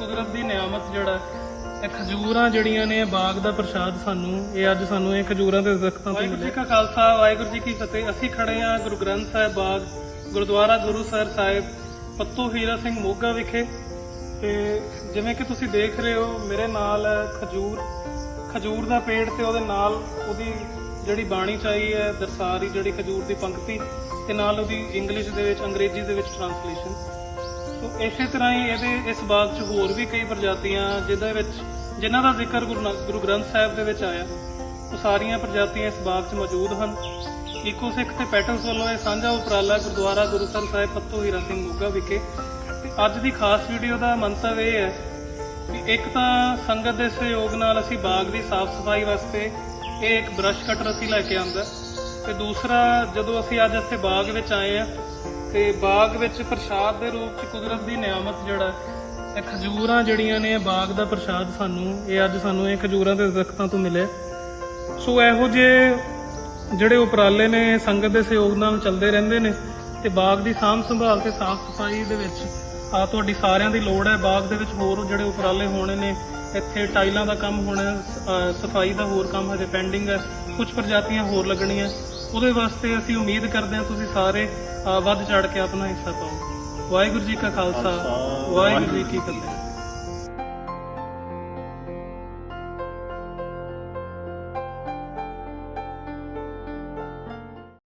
ਕੁਦਰਤ ਦੀ ਨਿਆਮਤ ਜਿਹੜਾ ਇਹ ਖਜੂਰਾਂ ਜਿਹੜੀਆਂ ਨੇ ਬਾਗ ਦਾ ਪ੍ਰਸ਼ਾਦ ਸਾਨੂੰ ਇਹ ਅੱਜ ਸਾਨੂੰ ਇਹ ਖਜੂਰਾਂ ਦੇ ਦਰਖਤਾਂ ਤੋਂ ਵਾਹਿਗੁਰੂ ਜੀ ਕਾ ਖਾਲਸਾ ਵਾਹਿਗੁਰੂ ਜੀ ਕੀ ਫਤਿਹ। ਅਸੀਂ ਖੜੇ ਹਾਂ ਗੁਰੂ ਗ੍ਰੰਥ ਸਾਹਿਬ ਬਾਗ ਗੁਰਦੁਆਰਾ ਗੁਰੂਸਰ ਸਾਹਿਬ ਪੱਤੂ ਹੀਰਾ ਸਿੰਘ ਮੋਗਾ ਵਿਖੇ। ਤੇ ਜਿਵੇਂ ਕਿ ਤੁਸੀਂ ਦੇਖ ਰਹੇ ਹੋ ਮੇਰੇ ਨਾਲ ਖਜੂਰ। ਖਜੂਰ ਦਾ ਪੇੜ ਤੇ ਉਹਦੇ ਨਾਲ ਉਹਦੀ ਜਿਹੜੀ ਬਾਣੀ ਚਾਹੀ ਹੈ ਦਰਸਾਰੀ ਜਿਹੜੀ ਖਜੂਰ ਦੀ ਪੰਕਤੀ ਤੇ ਨਾਲ ਉਹਦੀ ਇੰਗਲਿਸ਼ ਦੇ ਵਿੱਚ ਅੰਗਰੇਜ਼ੀ ਦੇ ਵਿੱਚ ਟ੍ਰਾਂਸਲੇਸ਼ਨ ਸੋ ਇਸੇ ਤਰ੍ਹਾਂ ਹੀ ਇਹਦੇ ਇਸ ਬਾਗ 'ਚ ਹੋਰ ਵੀ ਕਈ ਪ੍ਰਜਾਤੀਆਂ ਜਿਹਦੇ ਵਿੱਚ ਜਿਨ੍ਹਾਂ ਦਾ ਜ਼ਿਕਰ ਗੁਰੂ ਨਾ- ਗੁਰੂ ਗ੍ਰੰਥ ਸਾਹਿਬ ਦੇ ਵਿੱਚ ਆਇਆ, ਉਹ ਸਾਰੀਆਂ ਪ੍ਰਜਾਤੀਆਂ ਇਸ ਬਾਗ 'ਚ ਮੌਜੂਦ ਹਨ। ਈਕੋ ਸਿੱਖ ਤੇ ਪੈਟਰਨਸ ਵੱਲੋਂ ਇਹ ਸਾਂਝਾ ਉਪਰਾਲਾ ਗੁਰਦੁਆਰਾ ਗੁਰੂਸਰ ਸਾਹਿਬ ਪੱਤੋ ਹੀਰਾ ਸਿੰਘ ਮੋਗਾ ਵਿਖੇ। ਤੇ ਅੱਜ ਦੀ ਖਾਸ ਵੀਡੀਓ ਦਾ ਮੰਤਵ ਇਹ ਹੈ ਕਿ ਇੱਕ ਤਾਂ ਸੰਗਤ ਦੇ ਸਹਿਯੋਗ ਨਾਲ ਅਸੀਂ ਬਾਗ ਦੀ ਸਾਫ਼ ਸਫ਼ਾਈ ਵਾਸਤੇ ਇਹ ਇੱਕ ਬ੍ਰਸ਼ ਕਟਰ ਅਸੀਂ ਲੈ ਕੇ ਆਂਦਾ, ਤੇ ਦੂਸਰਾ ਜਦੋਂ ਅਸੀਂ ਅੱਜ ਇੱਥੇ ਬਾਗ ਵਿੱਚ ਆਏ ਆ ਤੇ ਬਾਗ ਵਿੱਚ ਪ੍ਰਸ਼ਾਦ ਦੇ ਰੂਪ 'ਚ ਕੁਦਰਤ ਦੀ ਨਿਆਮਤ ਜਿਹੜਾ ਇਹ ਖਜੂਰਾਂ ਜਿਹੜੀਆਂ ਨੇ, ਇਹ ਬਾਗ ਦਾ ਪ੍ਰਸ਼ਾਦ ਸਾਨੂੰ, ਇਹ ਅੱਜ ਸਾਨੂੰ ਇਹ ਖਜੂਰਾਂ ਦੇ ਦਰਖਤਾਂ ਤੋਂ ਮਿਲੇ ਸੋ ਇਹੋ ਜਿਹੇ ਜਿਹੜੇ ਉਪਰਾਲੇ ਨੇ, ਸੰਗਤ ਦੇ ਸਹਿਯੋਗ ਨਾਲ ਚੱਲਦੇ ਰਹਿੰਦੇ ਨੇ ਤੇ ਬਾਗ ਦੀ ਸਾਂਭ ਸੰਭਾਲ ਤੇ ਸਾਫ਼ ਸਫ਼ਾਈ ਦੇ ਵਿੱਚ ਆ ਤੁਹਾਡੀ ਸਾਰਿਆਂ ਦੀ ਲੋੜ ਹੈ। ਬਾਗ ਦੇ ਵਿੱਚ ਹੋਰ ਜਿਹੜੇ ਉਪਰਾਲੇ ਹੋਣੇ ਨੇ, ਇੱਥੇ ਟਾਈਲਾਂ ਦਾ ਕੰਮ ਹੋਣਾ ਸਫ਼ਾਈ ਦਾ ਹੋਰ ਕੰਮ ਹਜੇ ਪੈਂਡਿੰਗ ਹੈ। ਕੁਝ ਪ੍ਰਜਾਤੀਆਂ ਹੋਰ ਲੱਗਣੀਆਂ। ਉਹਦੇ ਵਾਸਤੇ ਅਸੀਂ ਉਮੀਦ ਕਰਦੇ ਹਾਂ ਤੁਸੀਂ ਸਾਰੇ ਵੱਧ ਚੜ ਕੇ ਆਪਣਾ ਹਿੱਸਾ ਪਾਓ। ਵਾਹਿਗੁਰੂ ਜੀ ਕਾ ਖਾਲਸਾ ਵਾਹਿਗੁਰੂ ਜੀ ਕੀ ਫਤਿਹ।